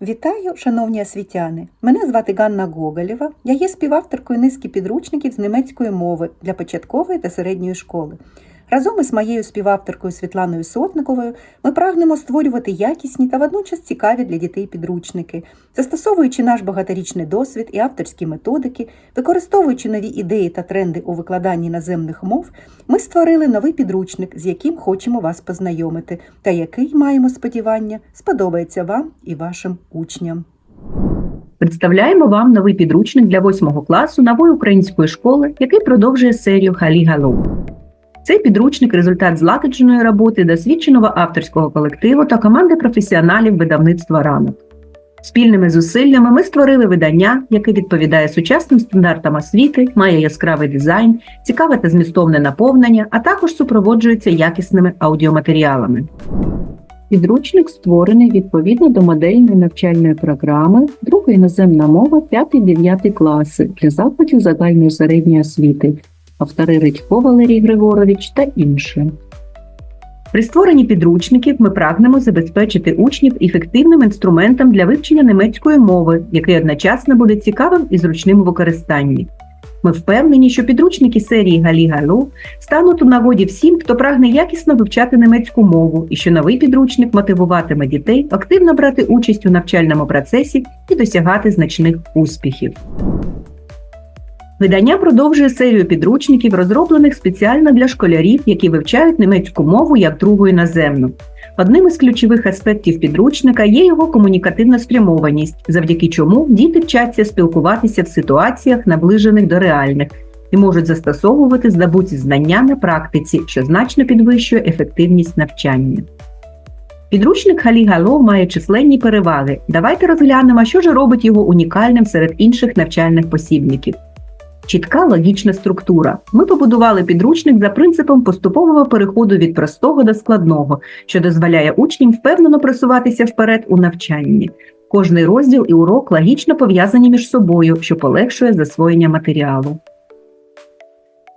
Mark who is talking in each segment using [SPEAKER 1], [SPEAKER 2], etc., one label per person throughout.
[SPEAKER 1] Вітаю, шановні освітяни! Мене звати Ганна Гоголєва. Я є співавторкою низки підручників з німецької мови для початкової та середньої школи. Разом із моєю співавторкою Світланою Сотниковою ми прагнемо створювати якісні та водночас цікаві для дітей підручники, застосовуючи наш багаторічний досвід і авторські методики, використовуючи нові ідеї та тренди у викладанні іноземних мов, ми створили новий підручник, з яким хочемо вас познайомити, та який, маємо сподівання, сподобається вам і вашим учням.
[SPEAKER 2] Представляємо вам новий підручник для 8 класу нової української школи, який продовжує серію Халі Галу. Цей підручник результат злагодженої роботи досвідченого авторського колективу та команди професіоналів видавництва ранок. Спільними зусиллями ми створили видання, яке відповідає сучасним стандартам освіти, має яскравий дизайн, цікаве та змістовне наповнення, а також супроводжується якісними аудіоматеріалами. Підручник створений відповідно до модельної навчальної програми Друга іноземна мова 5-9 класи для закладів загальної середньої освіти, автори Редько Валерій Григорович та інші. При створенні підручників ми прагнемо забезпечити учнів ефективним інструментом для вивчення німецької мови, який одночасно буде цікавим і зручним у використанні. Ми впевнені, що підручники серії Галі Галу стануть у нагоді всім, хто прагне якісно вивчати німецьку мову, і що новий підручник мотивуватиме дітей активно брати участь у навчальному процесі і досягати значних успіхів. Видання продовжує серію підручників, розроблених спеціально для школярів, які вивчають німецьку мову як другу іноземну. Одним із ключових аспектів підручника є його комунікативна спрямованість, завдяки чому діти вчаться спілкуватися в ситуаціях, наближених до реальних, і можуть застосовувати здобуті знання на практиці, що значно підвищує ефективність навчання. Підручник Халі Гало має численні переваги. Давайте розглянемо, що ж робить його унікальним серед інших навчальних посібників. Чітка логічна структура. Ми побудували підручник за принципом поступового переходу від простого до складного, що дозволяє учням впевнено просуватися вперед у навчанні. Кожний розділ і урок логічно пов'язані між собою, що полегшує засвоєння матеріалу.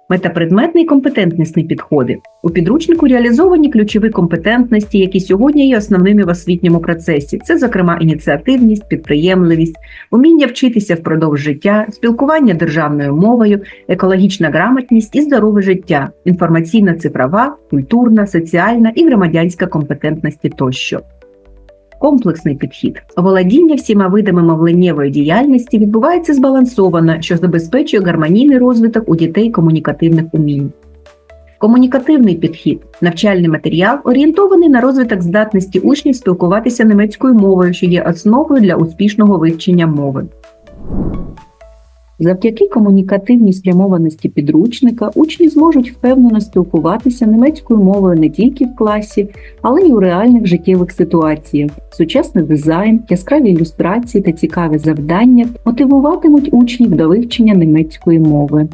[SPEAKER 2] Метапредметний компетентнісний підходи. У підручнику реалізовані ключові компетентності, які сьогодні є основними в освітньому процесі. Це, зокрема, ініціативність, підприємливість, уміння вчитися впродовж життя, спілкування державною мовою, екологічна грамотність і здорове життя, інформаційна цифрова, культурна, соціальна і громадянська компетентності тощо. Комплексний підхід. Володіння всіма видами мовленнєвої діяльності відбувається збалансовано, що забезпечує гармонійний розвиток у дітей комунікативних умінь. Комунікативний підхід навчальний матеріал орієнтований на розвиток здатності учнів спілкуватися німецькою мовою, що є основою для успішного вивчення мови. Завдяки комунікативній спрямованості підручника учні зможуть впевнено спілкуватися німецькою мовою не тільки в класі, але й у реальних життєвих ситуаціях. Сучасний дизайн, яскраві ілюстрації та цікаві завдання мотивуватимуть учнів до вивчення німецької мови.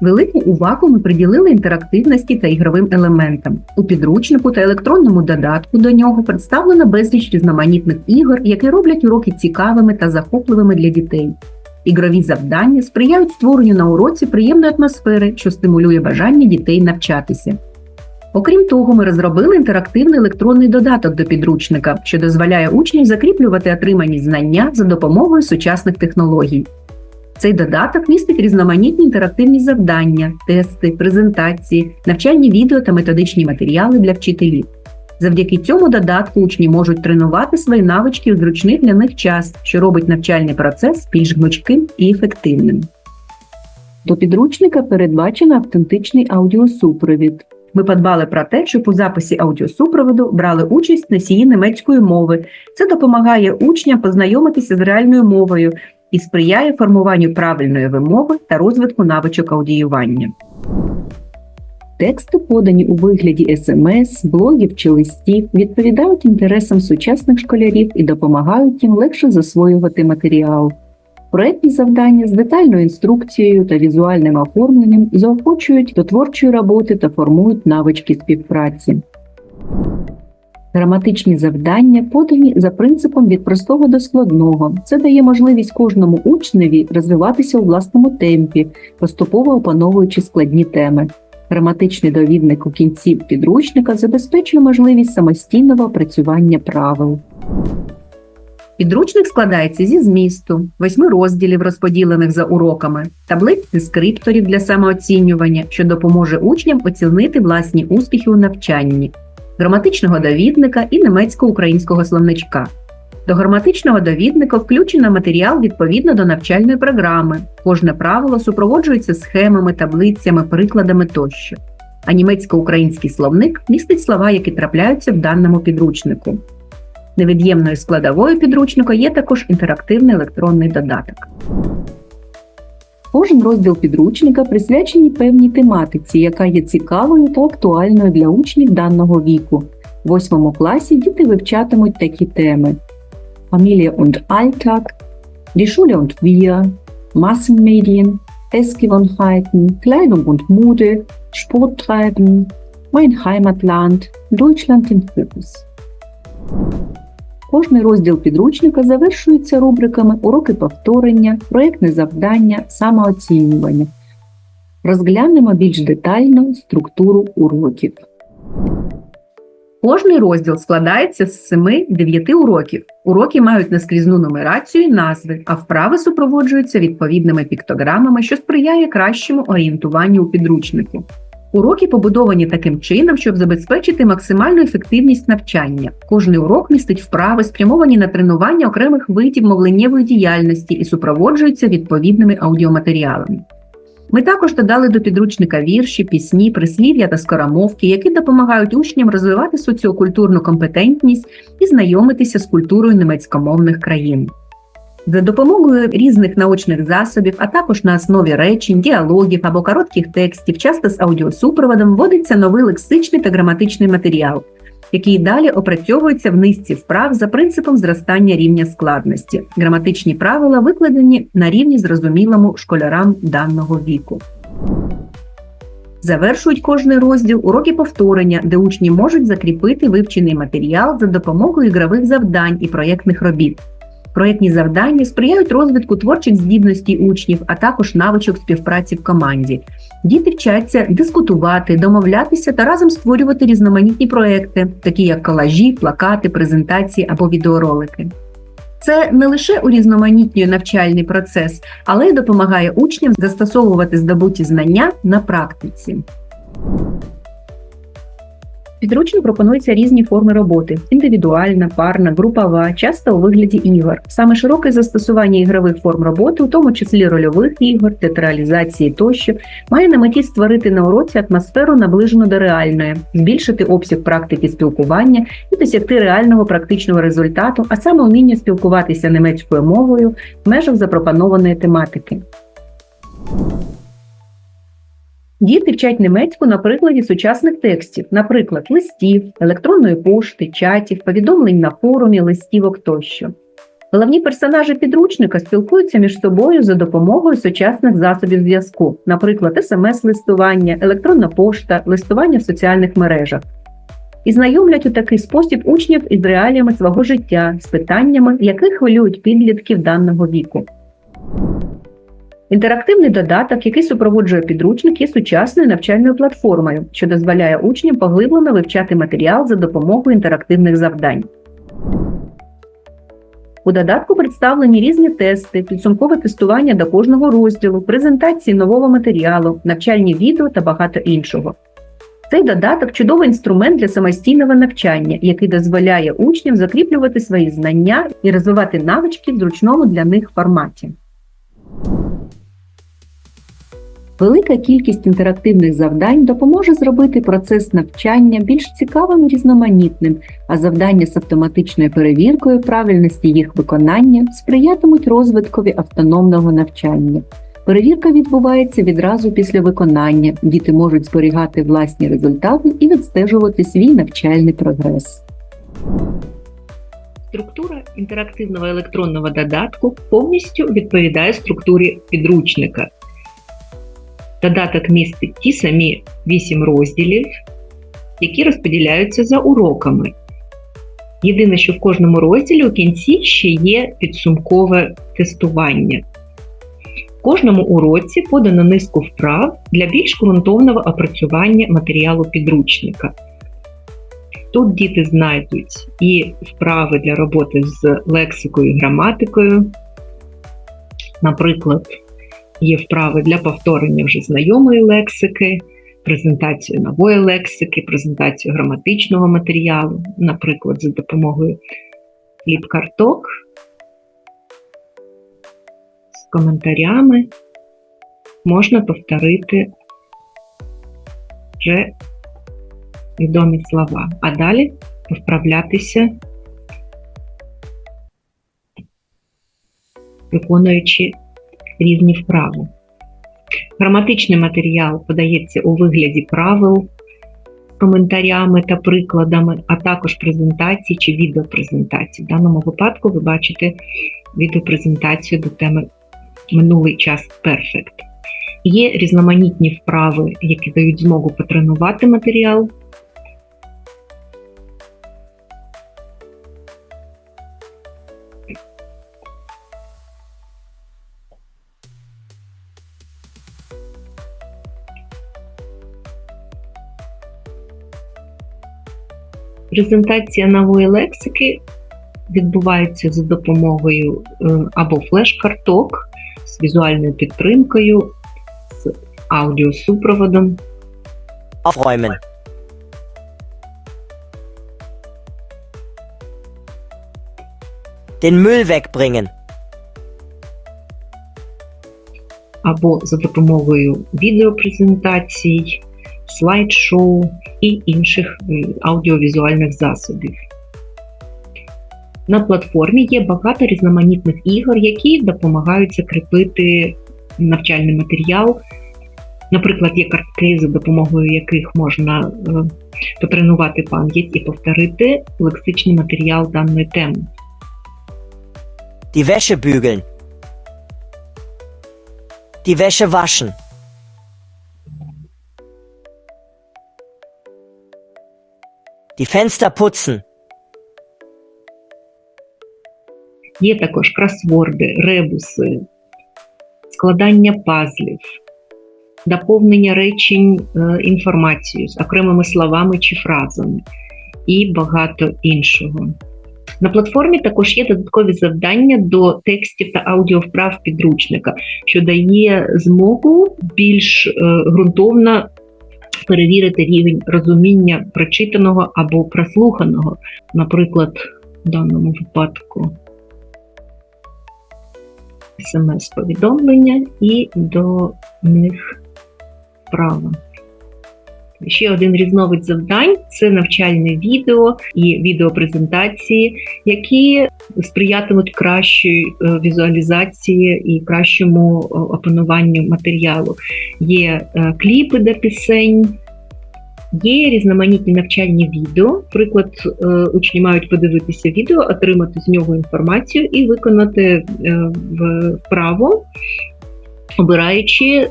[SPEAKER 2] Велику увагу ми приділили інтерактивності та ігровим елементам. У підручнику та електронному додатку до нього представлено безліч різноманітних ігор, які роблять уроки цікавими та захопливими для дітей. Ігрові завдання сприяють створенню на уроці приємної атмосфери, що стимулює бажання дітей навчатися. Окрім того, ми розробили інтерактивний електронний додаток до підручника, що дозволяє учням закріплювати отримані знання за допомогою сучасних технологій. Цей додаток містить різноманітні інтерактивні завдання, тести, презентації, навчальні відео та методичні матеріали для вчителів. Завдяки цьому додатку учні можуть тренувати свої навички у зручний для них час, що робить навчальний процес більш гнучким і ефективним. До підручника передбачено автентичний аудіосупровід. Ми подбали про те, щоб у записі аудіосупроводу брали участь носії німецької мови. Це допомагає учням познайомитися з реальною мовою і сприяє формуванню правильної вимови та розвитку навичок аудіювання. Тексти, подані у вигляді смс, блогів чи листів, відповідають інтересам сучасних школярів і допомагають їм легше засвоювати матеріал. Проектні завдання з детальною інструкцією та візуальним оформленням заохочують до творчої роботи та формують навички співпраці. Граматичні завдання подані за принципом від простого до складного. Це дає можливість кожному учневі розвиватися у власному темпі, поступово опановуючи складні теми. Граматичний довідник у кінці підручника забезпечує можливість самостійного опрацювання правил. Підручник складається зі змісту, восьми розділів, розподілених за уроками, таблиць дескрипторів для самооцінювання, що допоможе учням оцінити власні успіхи у навчанні, граматичного довідника і немецько-українського словничка. До граматичного довідника включено матеріал відповідно до навчальної програми. Кожне правило супроводжується схемами, таблицями, прикладами тощо. А німецько-український словник містить слова, які трапляються в даному підручнику. Невід'ємною складовою підручника є також інтерактивний електронний додаток. Кожен розділ підручника присвячений певній тематиці, яка є цікавою та актуальною для учнів даного віку. В восьмому класі діти вивчатимуть такі теми: Familie und Alltag, die Schule und wir, Massenmedien, Essgewohnheiten, Kleidung und Mode, Sport treiben, mein Heimatland, Deutschland im Fokus. Кожний розділ підручника завершується рубриками уроки повторення, проєктне завдання, самооцінювання. Розглянемо більш детально структуру уроків. Кожний розділ складається з 7-9 уроків. Уроки мають наскрізну нумерацію і назви, а вправи супроводжуються відповідними піктограмами, що сприяє кращому орієнтуванню у підручнику. Уроки побудовані таким чином, щоб забезпечити максимальну ефективність навчання. Кожний урок містить вправи, спрямовані на тренування окремих видів мовленнєвої діяльності і супроводжуються відповідними аудіоматеріалами. Ми також додали до підручника вірші, пісні, прислів'я та скоромовки, які допомагають учням розвивати соціокультурну компетентність і знайомитися з культурою німецькомовних країн. За допомогою різних наочних засобів, а також на основі речень, діалогів або коротких текстів, часто з аудіосупроводом, вводиться новий лексичний та граматичний матеріал, який далі опрацьовується в низці вправ за принципом зростання рівня складності. Граматичні правила викладені на рівні зрозумілому школярам даного віку. Завершують кожний розділ уроки повторення, де учні можуть закріпити вивчений матеріал за допомогою ігрових завдань і проєктних робіт. Проєктні завдання сприяють розвитку творчих здібностей учнів, а також навичок співпраці в команді. Діти вчаться дискутувати, домовлятися та разом створювати різноманітні проекти, такі як колажі, плакати, презентації або відеоролики. Це не лише урізноманітнює навчальний процес, але й допомагає учням застосовувати здобуті знання на практиці. Підручно пропонуються різні форми роботи: індивідуальна, парна, групова, часто у вигляді ігор. Саме широке застосування ігрових форм роботи, у тому числі рольових ігор, театралізації тощо, має на меті створити на уроці атмосферу наближену до реальної, збільшити обсяг практики спілкування і досягти реального практичного результату, а саме вміння спілкуватися німецькою мовою в межах запропонованої тематики. Діти вчать німецьку на прикладі сучасних текстів, наприклад, листів, електронної пошти, чатів, повідомлень на форумі, листівок тощо. Головні персонажі підручника спілкуються між собою за допомогою сучасних засобів зв'язку, наприклад, смс-листування, електронна пошта, листування в соціальних мережах. І знайомлять у такий спосіб учнів із реаліями свого життя, з питаннями, які хвилюють підлітків даного віку. Інтерактивний додаток, який супроводжує підручник, є сучасною навчальною платформою, що дозволяє учням поглиблено вивчати матеріал за допомогою інтерактивних завдань. У додатку представлені різні тести, підсумкове тестування до кожного розділу, презентації нового матеріалу, навчальні відео та багато іншого. Цей додаток чудовий інструмент для самостійного навчання, який дозволяє учням закріплювати свої знання і розвивати навички в зручному для них форматі. Велика кількість інтерактивних завдань допоможе зробити процес навчання більш цікавим і різноманітним, а завдання з автоматичною перевіркою правильності їх виконання сприятимуть розвиткові автономного навчання. Перевірка відбувається відразу після виконання. Діти можуть зберігати власні результати і відстежувати свій навчальний прогрес. Структура інтерактивного електронного додатку повністю відповідає структурі підручника. Додаток містить ті самі 8 розділів, які розподіляються за уроками. Єдине, що в кожному розділі у кінці ще є підсумкове тестування.
[SPEAKER 3] В кожному уроці подано низку вправ для більш ґрунтовного опрацювання матеріалу підручника. Тут діти знайдуть і вправи для роботи з лексикою і граматикою. Наприклад, є вправи для повторення вже знайомої лексики, презентацію нової лексики, презентацію граматичного матеріалу, наприклад, за допомогою ліп-карток з коментарями можна повторити вже відомі слова, а далі вправлятися, виконуючи різні вправи. Граматичний матеріал подається у вигляді правил коментарями та прикладами, а також презентації чи відеопрезентації. В даному випадку ви бачите відеопрезентацію до теми минулий час Perfect. Є різноманітні вправи, які дають змогу потренувати матеріал. Презентація нової лексики відбувається за допомогою е, або флеш-карток з візуальною підтримкою, з аудіосупроводом.
[SPEAKER 4] Aufräumen. Den Müll wegbringen.
[SPEAKER 3] або за допомогою відеопрезентацій, слайд-шоу і інших аудіовізуальних засобів. На платформі є багато різноманітних ігор, які допомагають закріпити навчальний матеріал. Наприклад, є картки, за допомогою яких можна е, потренувати пам'ять і повторити лексичний матеріал даної теми.
[SPEAKER 4] Die Wäsche bügeln. Die Wäsche waschen. Die Fenster putzen.
[SPEAKER 3] Є також кросворди, ребуси, складання пазлів, доповнення речень е, інформацією з окремими словами чи фразами і багато іншого. На платформі також є додаткові завдання до текстів та аудіовправ підручника, що дає змогу більш е, ґрунтовно перевірити рівень розуміння прочитаного або прослуханого, наприклад, в даному випадку смс-повідомлення і до них вправа. Ще один різновид завдань це навчальне відео і відеопрезентації, які сприятимуть кращій е, візуалізації і кращому е, опануванню матеріалу. Є е, кліпи до пісень. Є різноманітні навчальні відео. Наприклад, учні мають подивитися відео, отримати з нього інформацію і виконати вправо, обираючи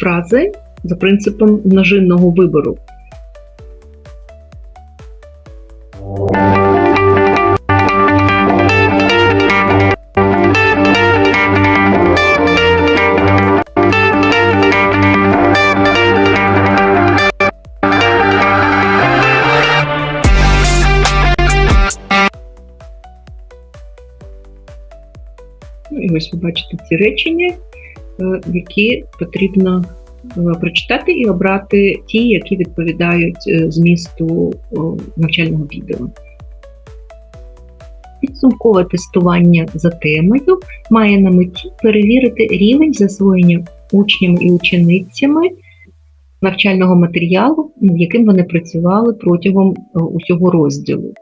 [SPEAKER 3] фрази за принципом множинного вибору. Ну, ось ви бачите ці речення, е, які потрібно прочитати і обрати ті, які відповідають е, змісту навчального відео. Підсумкове тестування за темою має на меті перевірити рівень засвоєння учнями і ученицями навчального матеріалу, яким вони працювали протягом е, усього розділу.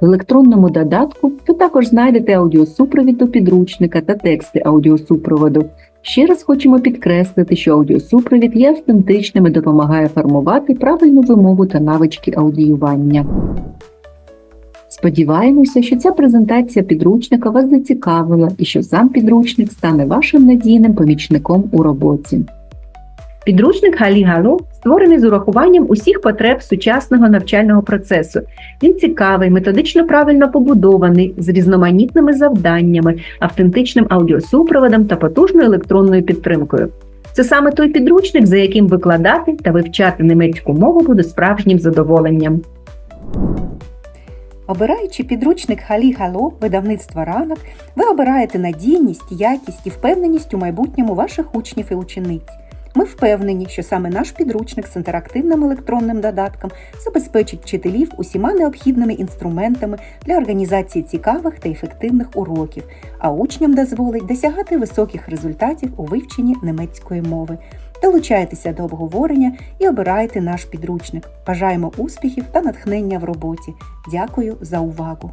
[SPEAKER 3] В електронному додатку ви
[SPEAKER 2] також знайдете аудіосупровід до підручника та тексти аудіосупроводу. Ще раз хочемо підкреслити, що аудіосупровід є автентичним і допомагає формувати правильну вимову та навички аудіювання. Сподіваємося, що ця презентація підручника вас зацікавила і що сам підручник стане вашим надійним помічником у роботі. Підручник Галі Гало створений з урахуванням усіх потреб сучасного навчального процесу. Він цікавий, методично правильно побудований, з різноманітними завданнями, автентичним аудіосупроводом та потужною електронною підтримкою. Це саме той підручник, за яким викладати та вивчати німецьку мову буде справжнім задоволенням.
[SPEAKER 1] Обираючи підручник Халі Гало видавництва ранок, ви обираєте надійність, якість і впевненість у майбутньому ваших учнів і учениць. Ми впевнені, що саме наш підручник з інтерактивним електронним додатком забезпечить вчителів усіма необхідними інструментами для організації цікавих та ефективних уроків, а учням дозволить досягати високих результатів у вивченні німецької мови. Долучайтеся до обговорення і обирайте наш підручник. Бажаємо успіхів та натхнення в роботі. Дякую за увагу!